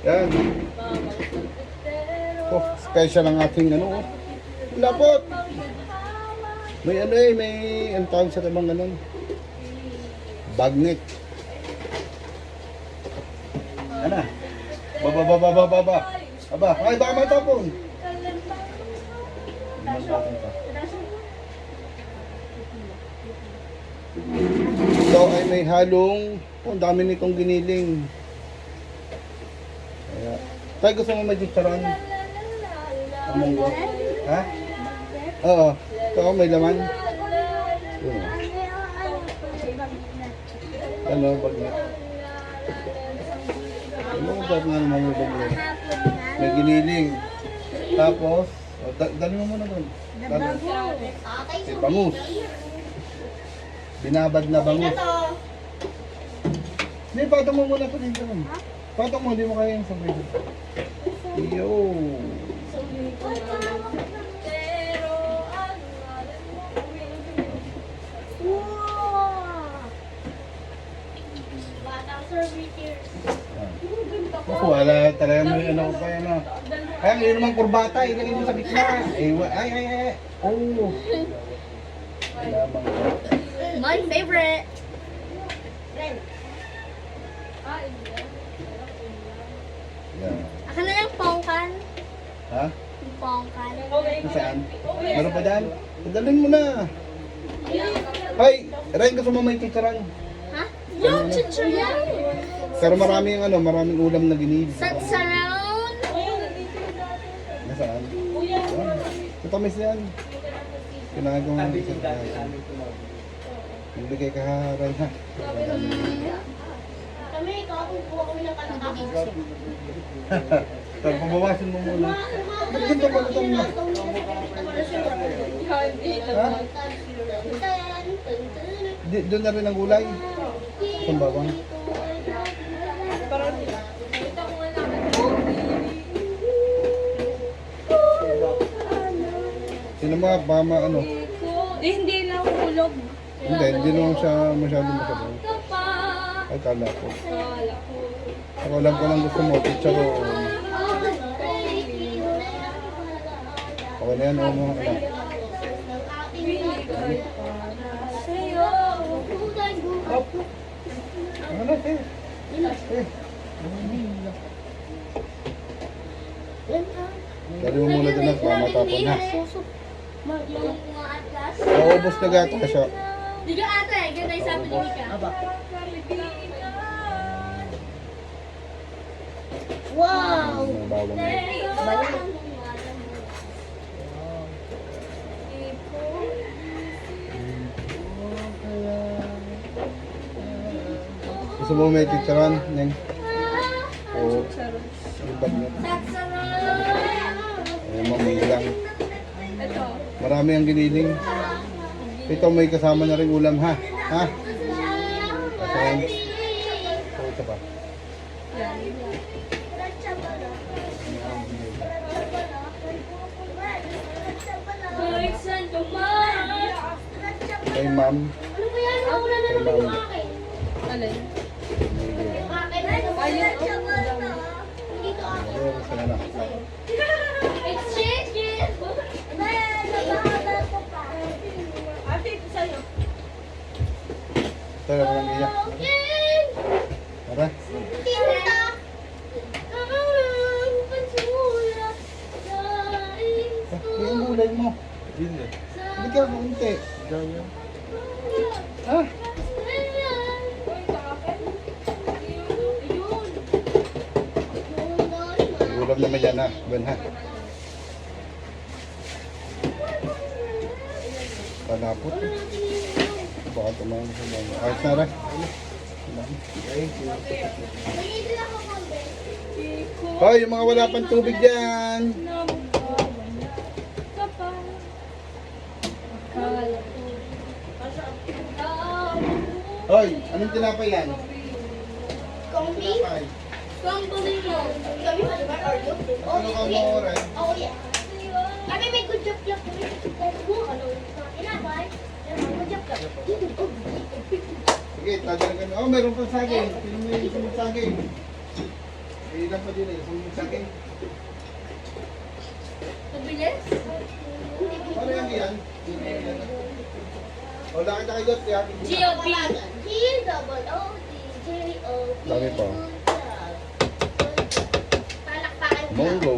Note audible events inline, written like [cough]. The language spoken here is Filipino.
Yan. Oh, special ang ating ano. oh. Lapot. May ano eh, may ang tawag sa tamang ganun. Bagnet. Ano? Baba, baba, baba, baba. Aba, ay baka matapon. Ito ay may halong, oh, dami nitong giniling. Tayo gusto mo may chicharon? Among Ha? Oo. Ito may laman. Yun, oh. Ano, bagnet. Ano ko ba nga naman yung bagnet? May giniling. Tapos, oh, da- dali mo muna doon. Si bangus. Binabad na bangus. Hindi, patong mo muna ito dito. ma'am. Patong mo, hindi mo kaya yung sabay dito. Yo. Ako, wala talaga mo ano ko pa yan. ah. Kaya ngayon naman kurbata, ilagay mo sa gitna. Eh, wa- ay, ay, ay. Oh. Lamang. My favorite. Yan. Ako na lang pongkan. Ha? Yung pongkan. Saan? Meron pa dyan? Dalhin mo na. Ay, Ryan, gusto mo may chicharan. Ha? Yung chicharon. Pero maraming ano, maraming ulam na ginili. Satsaron. Nasaan? Yan. Matamis yan. Ginagawa ng chicharan. Magbigay ka ha, Ryan ha. Kami, kakupo kami ng kalakakit. [laughs] Tapos pabawasin mo muna. Ganito pa ito mo? Ha? Di, doon na rin ang gulay. Saan bawang? Sino mga bama ano? Eh, hindi lang hulog. Hindi, hindi naman siya masyadong masabaw. Ay, kala ko. Ako alam ko lang gusto mo, chicharo. Ako na yan, o mga anak. Ano na, eh. Eh. Dali mo muna doon at baka matapon ha. Paubos na gata siya. Di ka ate, ganda yung sabi ni Mika. Wow! Ang bawang mo. Bayan. Gusto mo may chicharon, Neng? O, ibag na. Ayan, mamilang. Ito. Marami ang giniling. Ito may kasama na rin ulam, ha? Ha? Ayan. So, ito pa. Kay ma'am. Ano ba yan? Nauna na naman yung akin. Alin? Akin na yung Dito akin. Meron sila na. Exchange it! Ayan, nabahadal ko pa. Ate, ito sa'yo. Ito lang lang iya. Okay! Tara. Tinta! Ang pagsulat sa Ah, yung gulay mo. Hindi. Hindi ka kunti. Ah, ulam naman yan ha. Ben ha. Panapot. Baka tumahan sa mga. Ayos na rin. Hoy, yung mga wala pang tubig dyan. Hoy, anong tinapay yan? Kombi? Kombi mo. Kami pa diba? Oreo? Ano ka mo, Ren? Oh, yeah. Kami may good job lang kami. Ano? Ano? Inabay? Good job lang. Sige, tadaan ka na. Oh, meron pang saging. Sino may isang saging? Ilan pa din eh. Sumunod sa akin. Mabilis? Ano yan yan? O, lakad na kayo kaya. G.O.P. Dami pa. Palakpakan ka. Mongo.